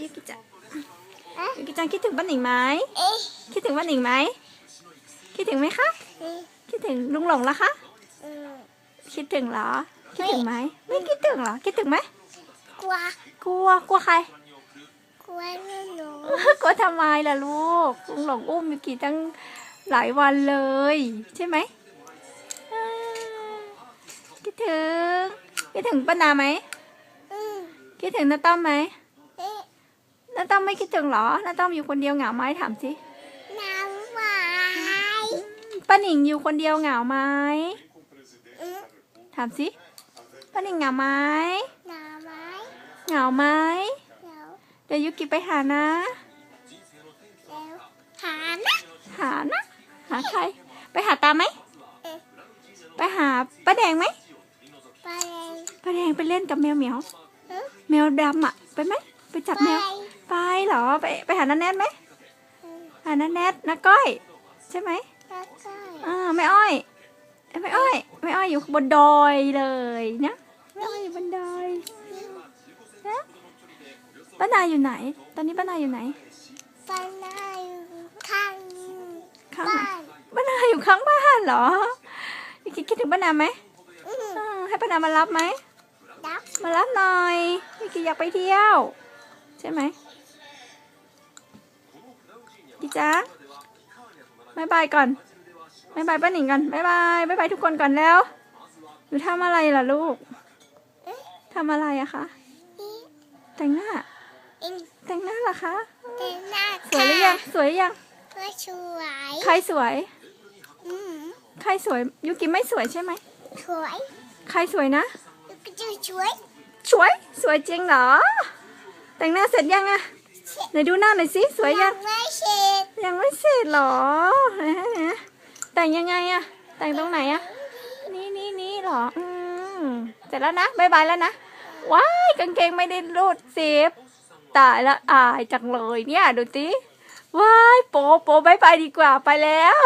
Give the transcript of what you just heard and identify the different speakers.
Speaker 1: ยูกิจังยูกิจังคิดถึงป้าหนิงไหม
Speaker 2: เอ๊ะ
Speaker 1: คิดถึงป้าหนิงไหมคิดถึงไหมคะ
Speaker 2: เอ๊ะ
Speaker 1: คิดถึงลุงหลงละคะ
Speaker 2: อืม
Speaker 1: คิดถึงเหรอ คิดถึงไหมไม่คิดถึงเหรอ คิดถึงไหม
Speaker 2: กลัว
Speaker 1: กลัว กลัวใคร
Speaker 2: กลัวหนูหนู
Speaker 1: กลัวทำไมล่ะลูก ลุงหลงอุ้มยูกิตั้งหลายวันเลย ใช่ไหมอ่าคิดถึง คิดถึงป้านาไหม
Speaker 2: อืม
Speaker 1: คิดถึงน้าต้อมไหม
Speaker 2: เอ๊ะ
Speaker 1: น้าต้อมไม่คิดถึงเหรอน้าต้อมอยู่คนเดียวเหงาไหมถามสิ
Speaker 2: น้ำหวาย
Speaker 1: ป้าหนิงอยู่คนเดียวเหงาไหม
Speaker 2: อืม
Speaker 1: ถามสิป้าหนิงเหงาไหม
Speaker 2: น้ำไหม
Speaker 1: เหงาไหม
Speaker 2: เดี๋ยว
Speaker 1: เดี๋ยวยุกิไปหานะ
Speaker 2: เดี๋ยวหานะ
Speaker 1: หานะหาใคร ไปหาตาไหม
Speaker 2: เอ๊ะ
Speaker 1: ไปหาป้าแดงไหม
Speaker 2: ไปเลย
Speaker 1: ป้าแดงไปเล่นกับแมวเหมียว
Speaker 2: อืม
Speaker 1: แมวดำอะ ไปไหมไปจับ
Speaker 2: ไป
Speaker 1: แมวไป เหรอ ไปไปหาน้าแนทไหม
Speaker 2: อืม
Speaker 1: หาน้าแนทน้าก้อย ใช่ไหม
Speaker 2: แล้วก็
Speaker 1: อ่าแม่อ้อยเอ้ยแม่อ้อยแม่อ้อยอยู่บนดอยเลยนะแม่อ้อยอยู่บนดอยนะป้านาอยู่ไหน ตอนนี้ป้านาอยู่ไหน
Speaker 2: ไปไหนข้าง
Speaker 1: ข้าง
Speaker 2: บ้า
Speaker 1: ไหน
Speaker 2: น
Speaker 1: ป้านาอยู่ข้างบ้านเหรอคิดคิดถึงป้านาไหม
Speaker 2: อืม
Speaker 1: อ่าให้ป้านามารับไหม
Speaker 2: ดับ
Speaker 1: มารับหน่อยพี่กิอยากไปเที่ยว ใช่ไหม พี่จ๊ะบายบายก่อนบายบายป้าหนิงก่อนบายบายบายบายทุกคนก่อนแล้วหนูทำอะไรล่ะลูก
Speaker 2: เอ๊ะ
Speaker 1: ทำอะไรอะคะ
Speaker 2: นี่
Speaker 1: แต่งหน้า
Speaker 2: เอ็ง
Speaker 1: แต่งหน้าเหรอคะ
Speaker 2: เต็มหน้า
Speaker 1: สวยหรือยังสวยหรือยัง
Speaker 2: ก็สวย
Speaker 1: ใครสวย
Speaker 2: อืม
Speaker 1: ใครสวยยูกิไม่สวยใช่ไหม
Speaker 2: สวย
Speaker 1: ใครสวยนะ
Speaker 2: ก็จะสวย
Speaker 1: สวยสวยจริงเหรอแต่งหน้าเสร็จยังอะไหนดูหน้าหน่อยสิสวยยัง
Speaker 2: ไม่เช็ด
Speaker 1: ยังไม่เสร็จหรอ แต่งยังไงอะแต่งตรงไหนอะนี่นี่นี่หรอ อืมเสร็จแล้วนะบายบายแล้วนะ ว้ายกางเกงไม่ได้รูดซิปตายละอายจังเลยเนี่ย ดูสิว้ายโปโปบายบายดีกว่าไปแล้ว